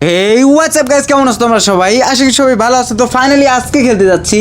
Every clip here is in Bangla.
এই হোয়াটসঅ্যাপ গাইস কেমন আছো তোমরা সবাই? আশা করি সবাই ভালো আছো। তো ফাইনালি আজকে খেলতে যাচ্ছি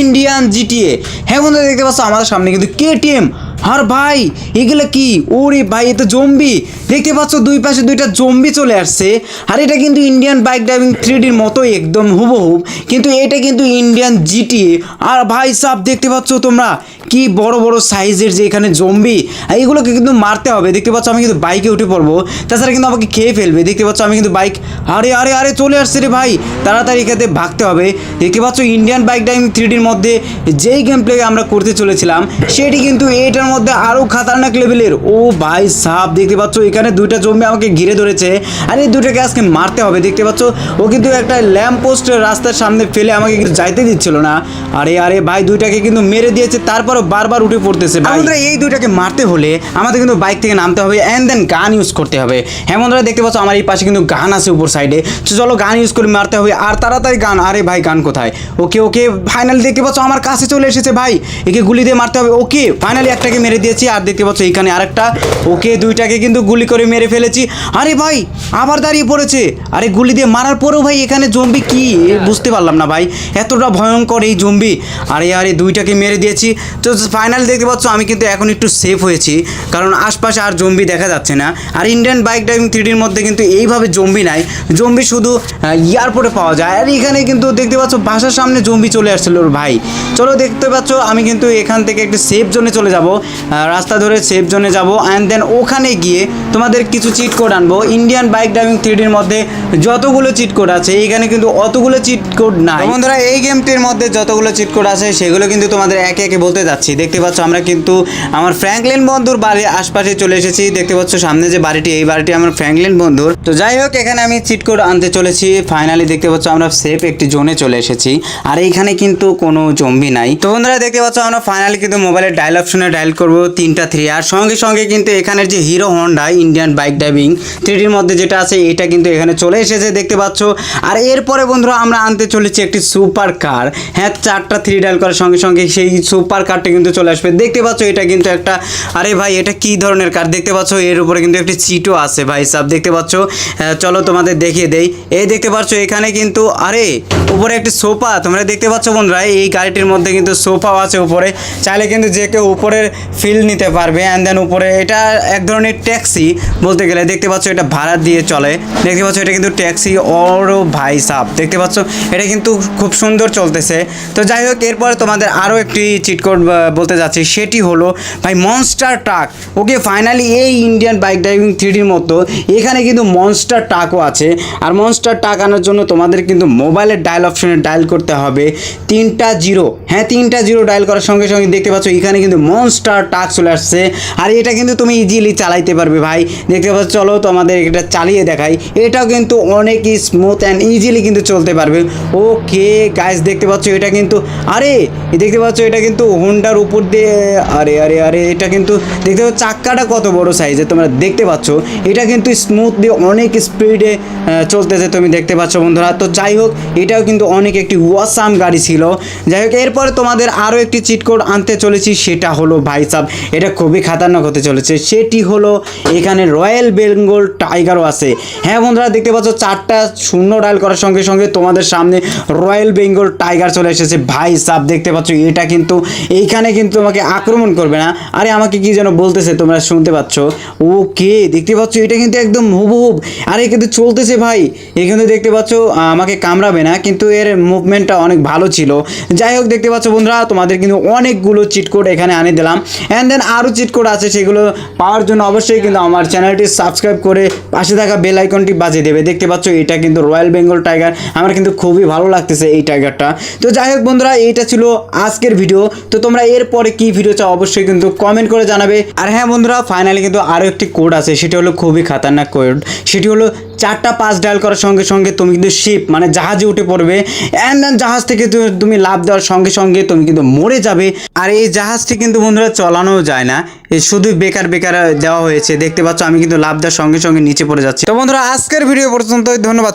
ইন্ডিয়ান জিটিএ হ্যাঁ বন্ধুরা, দেখতে পাচ্ছ, আমাদের সামনে কিন্তু কে কেটিএম আর ভাই, এগুলো কি? ওরে ভাই, এ তো জম্বি। দেখতে পাচ্ছ, দুই পাশে দুইটা জম্বি চলে আসছে। আর এটা কিন্তু ইন্ডিয়ান বাইক ড্রাইভিং থ্রিডির মতোই একদম হুবহুব কিন্তু এটা কিন্তু ইন্ডিয়ান জিটিএ আর ভাই সাব দেখতে পাচ্ছ তোমরা? কি বড় বড় সাইজের যে এখানে জম্বি। আর এগুলোকে কিন্তু মারতে হবে। দেখতে পাচ্ছ, আমি কিন্তু বাইকে উঠে পড়ব। তাছাড়া কিন্তু আমাকে খেয়ে ফেলবে। দেখতে পাচ্ছ, আমি কিন্তু বাইক আরে আরে আরে, চলে আসছে রে ভাই। তাড়াতাড়ি এখানে ভাগতে হবে। দেখতে পাচ্ছ ইন্ডিয়ান বাইক ড্রাইভিং থ্রিডির মধ্যে যেই গেম প্লে আমরা করতে চলেছিলাম, সেটি কিন্তু এটার মধ্যে আরও খাতারনাক লেভেলের ও ভাই সাপ দেখতে পাচ্ছ এখানে দুইটা জম্বি আমাকে ঘিরে ধরেছে। আর এই দুটোকে আজকে মারতে হবে, দেখতে পাচ্ছ? ও কিন্তু একটা ল্যাম্প পোস্ট রাস্তার সামনে ফেলে আমাকে কিন্তু যাইতে দিচ্ছিল না। আরে আরে ভাই, দুইটাকে কিন্তু মেরে দিয়েছে, তারপরও বারবার উঠে পড়তেছে বন্ধুরা এই দুইটাকে মারতে হলে আমাদের কিন্তু বাইক থেকে নামতে হবে অ্যান্ড দেন গান ইউজ করতে হবে। হ্যাঁ বন্ধুরা দেখতে পাচ্ছ, আমার এই পাশে কিন্তু গান আছে উপর সাইডে চলো গান ইউজ করে মারতে হবে। আর তাড়াতাড়ি গান আরে ভাই গান কোথায়? ওকে ওকে ফাইনালি দেখতে পাচ্ছ, আমার কাছে চলে এসেছে ভাই। একে গুলি দিয়ে মারতে হবে। ওকে ফাইনালি একটাকে মেরে দিয়েছি। আর দেখতে পাচ্ছ এইখানে আরেকটা। ওকে দুইটাকে কিন্তু গুলি করে মেরে ফেলেছি। আরে ভাই, আবার দাঁড়িয়ে পড়েছে। আরে গুলি দিয়ে মারার পরেও ভাই এখানে জম্বি কি? বুঝতে পারলাম না ভাই। এতটা ভয়ঙ্কর এই জম্বি আরে আরে, দুইটাকে মেরে দিয়েছি। তো ফাইনাল দেখতে পাচ্ছ, আমি কিন্তু এখন একটু সেফ হয়েছি। কারণ আশপাশে আর জম্বি দেখা যাচ্ছে না। আর ইন্ডিয়ান বাইক ড্রাইভিং থ্রিডির মধ্যে কিন্তু এইভাবে জম্বি নাই। জম্বি শুধু এয়ারপোর্টে পাওয়া যায়। আর এখানে কিন্তু দেখতে পাচ্ছ, বাসার সামনে জম্বি চলে আসছিল ভাই। চলো দেখতে পাচ্ছ, আমি কিন্তু এখান থেকে একটু সেফ জোনে চলে যাব। রাস্তা ধরে সেফ জোনে যাব অ্যান্ড দেন ওখানে গিয়ে তোমাদের কিছু চিট কোড আনব। ইন্ডিয়ান বাইক ড্রাইভিং থ্রিডির মধ্যে যতগুলো চিট কোড আছে এইখানে কিন্তু অতগুলো চিট কোড নাই। বন্ধুরা, এই গেমটির মধ্যে যতগুলো চিট কোড আছে, সেগুলো কিন্তু তোমাদের একে একে বলতে যাচ্ছি। দেখতে পাচ্ছ, আমরা কিন্তু আমার ফ্র্যাঙ্কলিন বন্ধুর বাড়ির আশপাশে চলে এসেছি। দেখতে পাচ্ছ, সামনে যে বাড়িটি, এই বাড়িটি আমার ফ্র্যাঙ্কলিন বন্ধুর। তো যাই হোক, এখানে আমি চিট কোড আনতে চলেছি। ফাইনালি দেখতে পাচ্ছ, আমরা সেফ একটি জোনে চলে এসেছি। আর এইখানে কিন্তু কোনো জম্বি নাই। তো বন্ধুরা, দেখতে পাচ্ছ, আমরা ফাইনালি কিন্তু মোবাইলের ডায়াল অপশনে ডায়াল করব তিনটা থ্রি আর সঙ্গে সঙ্গে কিন্তু এখানের যে Hero Honda Indian bike driving থ্রিডির মধ্যে যেটা আছে, এটা কিন্তু এখানে চলে এসেছে, দেখতে পাচ্ছ। আর এরপরে বন্ধুরা আমরা আনতে চলেছি একটি সুপার কার হ্যাঁ চারটা থ্রি ডায়াল করার সঙ্গে সঙ্গে সেই সুপার কারটা কিন্তু চলে আসবে। দেখতে পাচ্ছ, এটা কিন্তু একটা, আরে ভাই, এটা কি ধরনের কার দেখতে পাচ্ছ, এর উপরে কিন্তু একটি চিটও আছে ভাই সাব, দেখতে পাচ্ছ। চলো তোমাদের দেখিয়ে দেই। এই দেখতে পাচ্ছ, এখানে কিন্তু, আরে, উপরে একটি সোফা, তোমরা দেখতে পাচ্ছ বন্ধুরা, এই গাড়িটির মধ্যে কিন্তু সোফাও আছে উপরে। চাইলে কিন্তু যে কেউ উপরের ফিল নিতে পারবে অ্যান্ড দেন উপরে এটা এক ধরনের ট্যাক্সি বলতে গেলে দেখতে পাচ্ছ এটা ভাড়া দিয়ে চলে। দেখতে পাচ্ছ এটা কিন্তু ট্যাক্সি ওরও ভাই সাপ দেখতে পাচ্ছ, এটা কিন্তু খুব সুন্দর চলতেছে। তো যাই হোক, এরপরে তোমাদের আরও একটি চিটকোড বলতে যাচ্ছি, সেটি হলো, ভাই মনস্টার ট্রাক ওকে ফাইনালি এই ইন্ডিয়ান বাইক ড্রাইভিং থ্রিডির মতো, এখানে কিন্তু মনস্টার ট্রাকও আছে। আর মনস্টার ট্রাক আনার জন্য তোমাদের কিন্তু মোবাইলের ডায়াল অপশনে ডায়াল করতে হবে। তিনটা জিরো হ্যাঁ তিনটা জিরো ডায়াল করার সঙ্গে সঙ্গে দেখতে পাচ্ছ, এখানে কিন্তু মনস্টার ট্রাক চলে আসছে। আর এটা কিন্তু তুমি ইজিলি চালাইতে পারবে ভাই। দেখতে পাচ্ছ, চলো তোমাদের এটা চালিয়ে দেখাই। এটাও কিন্তু অনেক স্মুথ অ্যান্ড ইজিলি কিন্তু চলতে পারবে। ওকে গাইস দেখতে পাচ্ছ, এটা কিন্তু, আরে, দেখতে পাচ্ছ, এটা কিন্তু হোন্ডার উপর দিয়ে, আরে আরে আরে, এটা কিন্তু, দেখতে পাচ্ছ, চাক্কাটা কত বড় সাইজে তোমরা দেখতে পাচ্ছ। এটা কিন্তু স্মুথ দিয়ে অনেক স্পিডে চলতেছে, তুমি দেখতে পাচ্ছ, বন্ধুরা। তো যাই হোক, এটাও কিন্তু অনেক একটি ওয়াসাম গাড়ি ছিল। যাই হোক, এরপরে তোমাদের আরও একটি চিট কোড আনতে চলেছি, সেটা হলো ভাই সাব এটা খুবই খাতারনাক হতে চলেছে। সেটি হলো, এখানে রয়্যাল বেঙ্গল টাইগারও আছে। হ্যাঁ বন্ধুরা, দেখতে পাচ্ছ, চারটা শূন্য ডায়াল করার সঙ্গে সঙ্গে তোমাদের সামনে রয়্যাল বেঙ্গল টাইগার চলে এসেছে। ভাই সাব, দেখতে পাচ্ছ, এটা কিন্তু, এইখানে কিন্তু তোমাকে আক্রমণ করবে না। আরে আমাকে কি যেন বলতেছে, তোমরা শুনতে পাচ্ছ? ওকে, দেখতে পাচ্ছ, এটা কিন্তু একদম হুবহুব। আরে, কিন্তু চলতেছে ভাই। এ কিন্তু দেখতে পাচ্ছ আমাকে কামড়াবে না, কিন্তু এর মুভমেন্টটা অনেক ভালো ছিল। যাই হোক, দেখতে পাচ্ছ বন্ধুরা, তোমাদের কিন্তু অনেকগুলো চিট কোড এখানে আনে দিলাম। অ্যান্ড দেন আরও চিট কোড আছে, সেগুলো পাওয়ার জন্য অবশ্যই কিন্তু আমার চ্যানেলটি সাবস্ক্রাইব করে পাশে থাকা বেল আইকনটি বাজিয়ে দেবে। দেখতে পাচ্ছ, এটা কিন্তু রয়্যাল বেঙ্গল টাইগার আমার কিন্তু খুবই ভালো লাগতেছে এই টাইগারটা তো যাই হোক বন্ধুরা, এইটা ছিল আজকের ভিডিও তো তোমরা এরপরে কি ভিডিও চাও অবশ্যই কিন্তু কমেন্ট করে জানাবে। আর হ্যাঁ বন্ধুরা ফাইনালি কিন্তু আরও একটি কোড আছে, সেটি হলো খুবই খাতারনাক কোড সেটি হলো চারটা পাঁচ ডায়াল করার সঙ্গে সঙ্গে তুমি কিন্তু শিপ মানে জাহাজে উঠে পড়বে। অ্যান্ড জাহাজ থেকে তুমি লাভ দেওয়ার সঙ্গে সঙ্গে তুমি কিন্তু মরে যাবে। আর এই জাহাজটি কিন্তু বন্ধুরা চালানো যায় না। শুধু বেকার বেকার দেওয়া হয়েছে। দেখতে পাচ্ছ আমি কিন্তু লাভ দেওয়ার সঙ্গে সঙ্গে নিচে পড়ে যাচ্ছি। তো বন্ধুরা, আজকের ভিডিও পর্যন্ত ধন্যবাদ।